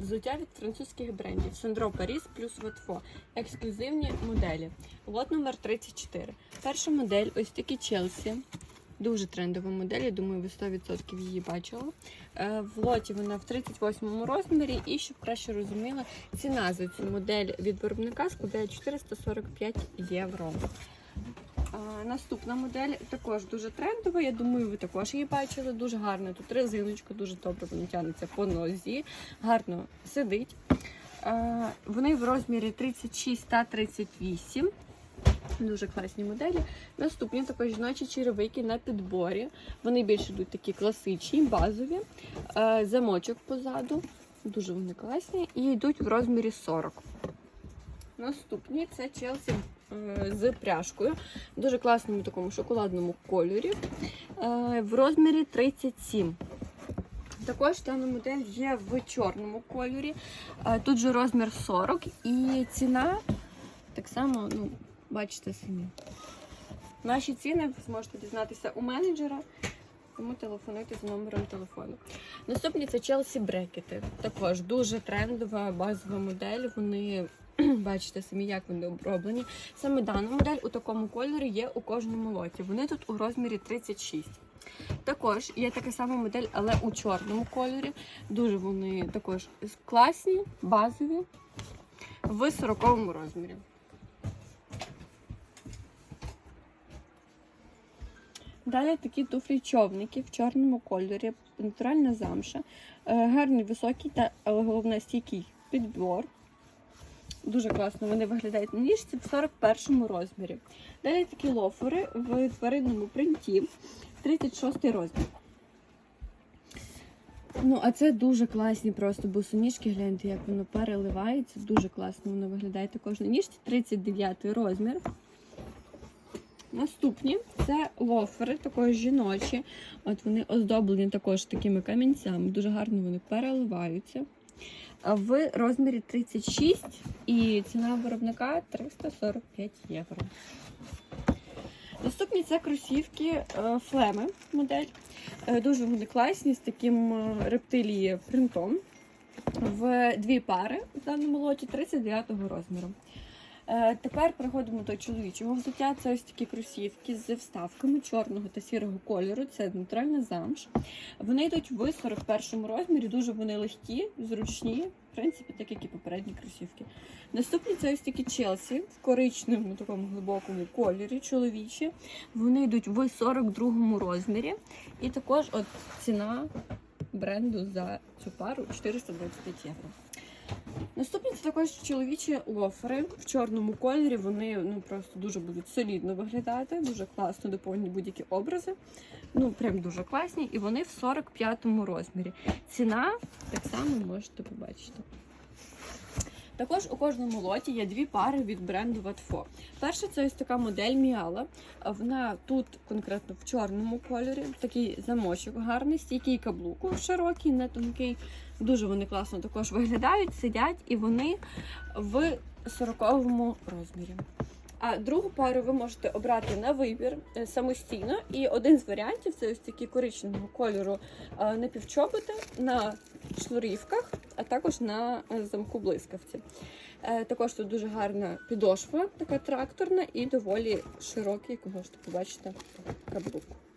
Взуття від французьких брендів Сандро Паріс плюс Ватфо. Ексклюзивні моделі. Лот номер 34. Перша модель ось такі Челсі. Дуже трендова модель, я думаю, ви 100% її бачили. Е, В лоті вона в 38 розмірі, і щоб краще розуміли, ціна за цю модель від виробника складає 445 євро. Наступна модель також дуже трендова. Я думаю, ви також її бачили. Дуже гарна тут резиночка, дуже добре вона тягнеться по нозі, гарно сидить. Вони в розмірі 36 та 38. Дуже класні моделі. Наступні також жіночі черевики на підборі. Вони більше йдуть такі класичні, базові. Замочок позаду. Дуже вони класні. І йдуть в розмірі 40. Наступні це е, з пряжкою. Дуже класному такому шоколадному кольорі. е, В розмірі 37. Також дана модель є в чорному кольорі. Е, Тут же розмір 40 і ціна так само, ну, бачите самі. Наші ціни зможете дізнатися у менеджера, тому телефонуйте за номером телефону. Наступні це Chelsea брекети. Також дуже трендова базова модель. Вони бачите самі, як вони оброблені. Саме дана модель у такому кольорі є у кожному лоті. Вони тут у розмірі 36. Також є така сама модель, але у чорному кольорі. Дуже вони також класні, базові в 40 розмірі. Далі такі туфлі човники в чорному кольорі, натуральна замша, е, гарний високий та але головне стійкий підбор. Дуже класно вони виглядають на ніжці в 41 розмірі. Далі такі лофери в тваринному принті, 36 розмір. Ну, а це дуже класні просто босоніжки, гляньте, як воно переливається. Дуже класно воно виглядає також на ніжці, 39 розмір. Наступні це лофери, також жіночі. От вони оздоблені також такими камінцями. Дуже гарно вони переливаються. В розмірі 36 і ціна виробника 345 євро. Наступні це кросівки е, флеми модель. Е, Дуже вони класні з таким е, рептилії принтом. В дві пари в даному лоті 39 розміру. Е, Тепер переходимо до чоловічого взуття. Це ось такі кросівки з вставками чорного та сірого кольору. Це натуральна замш. Вони йдуть в 41 розмірі, дуже вони легкі, зручні, в принципі, так як і попередні кросівки. Наступні це ось такі Челсі в коричневому такому глибокому кольорі, чоловічі. Вони йдуть в 42 розмірі. І також от ціна бренду за цю пару 425 євро. Наступні це також чоловічі лофери в чорному кольорі. Вони ну просто дуже будуть солідно виглядати, дуже класно доповнюють будь-які образи. Ну прям дуже класні. І вони в 45-му розмірі. Ціна так само можете побачити. Також у кожному лоті є дві пари від бренду Ватфо. Перша це ось така модель Міала. Вона тут конкретно в чорному кольорі, такий замочок гарний, стійкий каблук, широкий, не тонкий. Дуже вони класно також виглядають, сидять і вони в 40-му розмірі. А другу пару ви можете обрати на вибір е, самостійно. І один з варіантів це ось такі коричневого кольору е, напівчоботи на шнурівках, а також на е, замку блискавці. Е, Також тут дуже гарна підошва, така тракторна і доволі широкий, як ви можете побачити, каблук.